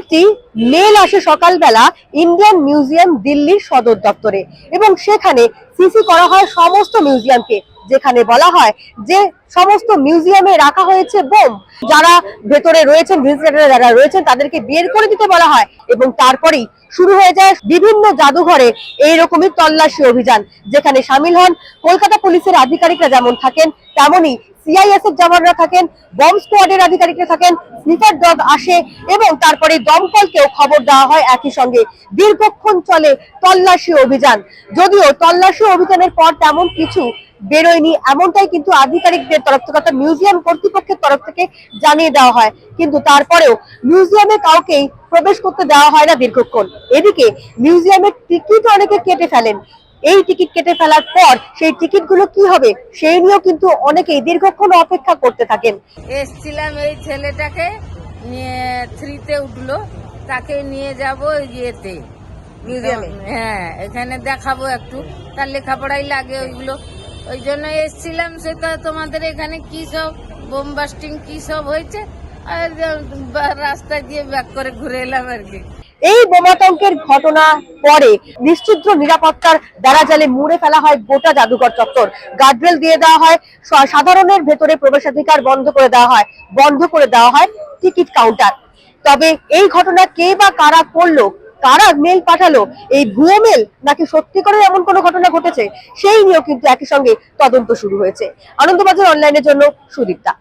একটি মেল আসে সকালবেলা ইন্ডিয়ান মিউজিয়াম দিল্লির সদর দপ্তরে এবং সেখানে সিসি করা হয় সমস্ত মিউজিয়ামকে। যেখানে বলা হয় যে সমস্ত মিউজিয়ামে রাখা হয়েছে বোম। যারা ভেতরে রয়েছেন যারা রয়েছেন, তাদেরকে বের করে দিতে বলা হয় এবং তারপরেই শুরু হয়ে যায় বিভিন্ন জাদুঘরে এইরকমই তল্লাশি অভিযান, যেখানে সামিল হন কলকাতা পুলিশের আধিকারিকরা যেমন থাকেন, তেমনই সিআইএসএফ জওয়ানরা থাকেন বম স্কোয়াডের আধিকারিকরা থাকেন স্নিফার ডগ আসে এবং তারপরে দমকলকেও খবর দেওয়া হয় একই সঙ্গে। দীর্ঘক্ষণ চলে তল্লাশি অভিযান। যদিও তল্লাশি অভিযানের পর তেমন কিছু বেরোয়নি। এমনটাই কিন্তু আধিকারিকদের তরফ থেকে অর্থাৎ মিউজিয়াম কর্তৃপক্ষের তরফ থেকে জানিয়ে দেওয়া হয়। কিন্তু তারপরেও মিউজিয়ামে কাউকেই প্রবেশ করতে দেওয়া হয় না দীর্ঘক্ষণ। এদিকে মিউজিয়ামের টিকিট অনেকে কেটে ফেলেন। এই টিকিট কেটে ফেলার পর সেই টিকিটগুলো কি হবে সেই নিয়েও কিন্তু অনেকেই দীর্ঘক্ষণ অপেক্ষা করতে থাকেন। এসছিলাম এই ছেলেটাকে নিয়ে থ্রিতে উঠল। তাকে নিয়ে যাব ইয়েতে। মিউজিয়ামে? হ্যাঁ এখানে দেখাবো একটু। তার লেখাপড়াই লাগে ওইগুলো। ওই জন্য এসছিলাম সেটা তোমাদের এখানে কি সব বোম বাস্টিং কি সব হয়েছে? আর রাস্তায় দিয়ে ব্যাক করে ঘুরে এলাম আর কি। এই বোমাতঙ্কের ঘটনা পরে নিশ্চিদ্র নিরাপত্তার দ্বারা জালে মুড়ে ফেলা হয় গোটা জাদুঘর চত্বর। গার্ডরেল দিয়ে দেওয়া হয় সাধারণের ভেতরে প্রবেশাধিকার বন্ধ করে দেওয়া হয়, বন্ধ করে দেওয়া হয় টিকিট কাউন্টার। তবে এই ঘটনা কে বা কারা করল কারা মেল পাঠালো? এই ভুয়ো মেল নাকি সত্যি করে এমন কোনো ঘটনা ঘটেছে? সেই নিয়েও কিন্তু একই সঙ্গে তদন্ত শুরু হয়েছে। আনন্দবাজার অনলাইনের জন্য সুদীপ্তা।